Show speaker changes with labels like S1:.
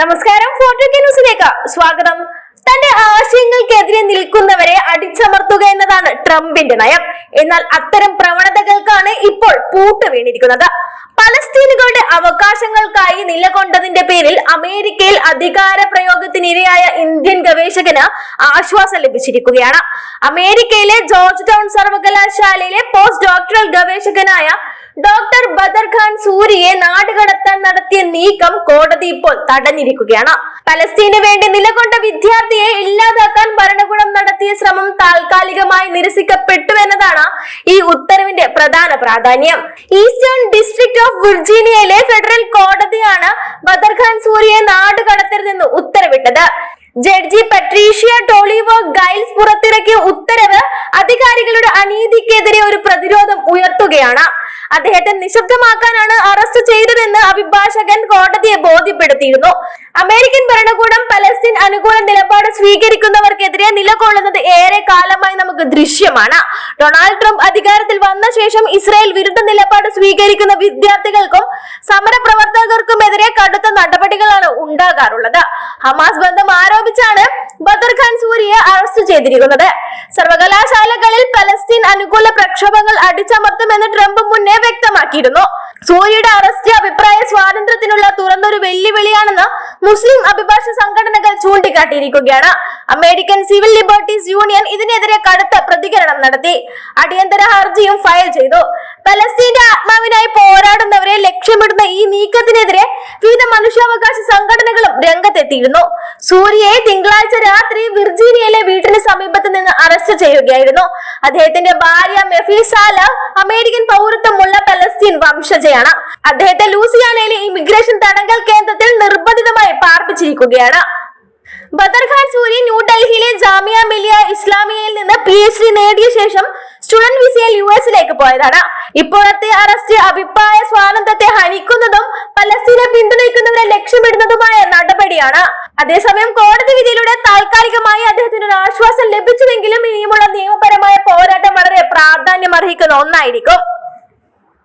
S1: നമസ്കാരം ഫോട്ടോ ന്യൂസിലേക്ക് സ്വാഗതം. തന്റെ ആശയങ്ങൾക്കെതിരെ നിൽക്കുന്നവരെ അടിച്ചമർത്തുക എന്നതാണ് ട്രംപിന്റെ നയം. എന്നാൽ അത്തരം പ്രവണതകൾക്കാണ് ഇപ്പോൾ പൂട്ട് വീണിരിക്കുന്നത്. പലസ്തീനുകളുടെ അവകാശങ്ങൾക്കായി നിലകൊണ്ടതിന്റെ പേരിൽ അമേരിക്കയിൽ അധികാര പ്രയോഗത്തിനിരയായ ഇന്ത്യൻ ഗവേഷകന് ആശ്വാസം ലഭിച്ചിരിക്കുകയാണ്. അമേരിക്കയിലെ ജോർജ് ടൗൺ സർവകലാശാലയിലെ പോസ്റ്റ് ഡോക്ടറൽ ഗവേഷകനായ ഡോക്ടർ ബദർ ഖാൻ സൂരിയെ നടത്തിയ നീക്കം കോടതി ഇപ്പോൾ തടഞ്ഞിരിക്കുകയാണ്. പലസ്തീന് വേണ്ടി നിലകൊണ്ട വിദ്യാർത്ഥിയെ ഇല്ലാതാക്കാൻ ഭരണകൂടം നടത്തിയ ശ്രമം താൽക്കാലികമായി നിരസിക്കപ്പെട്ടു എന്നതാണ് ഈ ഉത്തരവിന്റെ പ്രധാന പ്രാധാന്യം. ഈസ്റ്റേൺ ഡിസ്ട്രിക്ട് ഓഫ് വിർജീനിയയിലെ ഫെഡറൽ കോടതിയാണ് ബദർഖാൻ ഖാൻ നാട് കടത്തരുതെന്ന് ഉത്തരവിട്ടത്. ജഡ്ജി പട്രീഷ്യ ടോളിവോ ഗൈൽസ് പുറത്തിറക്കിയ ഉത്തരവ് അധികാരികളുടെ അനീതിക്കെതിരെ ഒരു പ്രതിരോധം ഉയർത്തുകയാണ്. അദ്ദേഹത്തെ നിശബ്ദമാക്കാനാണ് അറസ്റ്റ് ചെയ്തതെന്ന് അഭിഭാഷകൻ കോടതിയെ ബോധ്യപ്പെടുത്തിയിരുന്നു. അമേരിക്കൻ ഭരണകൂടം അനുകൂല നിലപാട് സ്വീകരിക്കുന്നവർക്കെതിരെ നിലകൊള്ളുന്നത് ഏറെ കാലമായി നമുക്ക് ദൃശ്യമാണ്. ഡൊണാൾഡ് ട്രംപ് അധികാരത്തിൽ വന്ന ശേഷം ഇസ്രായേൽ വിരുദ്ധ നിലപാട് സ്വീകരിക്കുന്ന വിദ്യാർത്ഥികൾക്കും സമരപ്രവർത്തകർക്കുമെതിരെ കടുത്ത നടപടികളാണ് ഉണ്ടാകാറുള്ളത്. ഹമാസ് ബന്ധം ആരോപിച്ചാണ് ബദർ ഖാൻ സൂരിയെ അറസ്റ്റ് ചെയ്തിരിക്കുന്നത്. സർവകലാശാലകളിൽ പലസ്തീൻ അനുകൂല പ്രക്ഷോഭങ്ങൾ അടിച്ചമർത്തുമെന്ന് ട്രംപ് മുന്നേ വ്യക്തമാക്കിയിരുന്നു. സൂര്യയുടെ അറസ്റ്റ് അഭിപ്രായ സ്വാതന്ത്ര്യത്തിനുള്ള തുറന്നൊരു വെല്ലുവിളിയാണെന്ന് മുസ്ലിം അഭിഭാഷക സംഘടനകൾ ചൂണ്ടിക്കാട്ടിയിരിക്കുകയാണ്. അമേരിക്കൻ സിവിൽ ലിബർട്ടീസ് യൂണിയൻ ഇതിനെതിരെ കടുത്ത പ്രതികരണം നടത്തി. അടിയന്തര ഹർജിയും ഫയൽ ചെയ്തു. പലസ്തീന്റെ ആത്മാവിനായി പോരാടുന്നവരെ ലക്ഷ്യമിടുന്ന ഈ നീക്കത്തിനെതിരെ മനുഷ്യാവകാശ സംഘടനകളും രംഗത്തെത്തിയിരുന്നു. സൂര്യയെ തിങ്കളാഴ്ച രാത്രി വിർജീനിയയിലെ വീട്ടിന് സമീപത്ത് നിന്ന് അറസ്റ്റ് ചെയ്യുകയായിരുന്നു. അദ്ദേഹത്തിന്റെ ഭാര്യ മെഫീസാല അമേരിക്കൻ പൗരത്വമുള്ള പലസ്തീൻ വംശജയാണ്. അദ്ദേഹത്തെ ലൂസിയാനയിലെ ഇമിഗ്രേഷൻ തടങ്കൽ കേന്ദ്രത്തിൽ നിർബന്ധിതമായി പാർപ്പിച്ചിരിക്കുകയാണ്. ബദർഖാൻ സൂരി ന്യൂഡൽഹിയിലെ ജാമിയ മിലിയ ഇസ്ലാമിയയിൽ നിന്ന് പി എച്ച് ഡി നേടിയ ശേഷം സ്റ്റുഡന്റ് വിസയിൽ യു എസിലേക്ക് പോയതാണ്. ഇപ്പോഴത്തെ അറസ്റ്റ് അഭിപ്രായ സ്വാതന്ത്ര്യത്തെ ഹനിക്കുന്നതും പലസ്തീനെ പിന്തുണയ്ക്കുന്നവരെ ലക്ഷ്യമിടുന്നതുമായ നടപടിയാണ്. അതേസമയം കോടതി വിധിയിലൂടെ താൽക്കാലികമായി അദ്ദേഹത്തിന് ഒരു ആശ്വാസം ലഭിച്ചുവെങ്കിലും ഇനിയുമുള്ള നിയമപരമായ പോരാട്ടം വളരെ പ്രാധാന്യം അർഹിക്കുന്ന ഒന്നായിരിക്കും.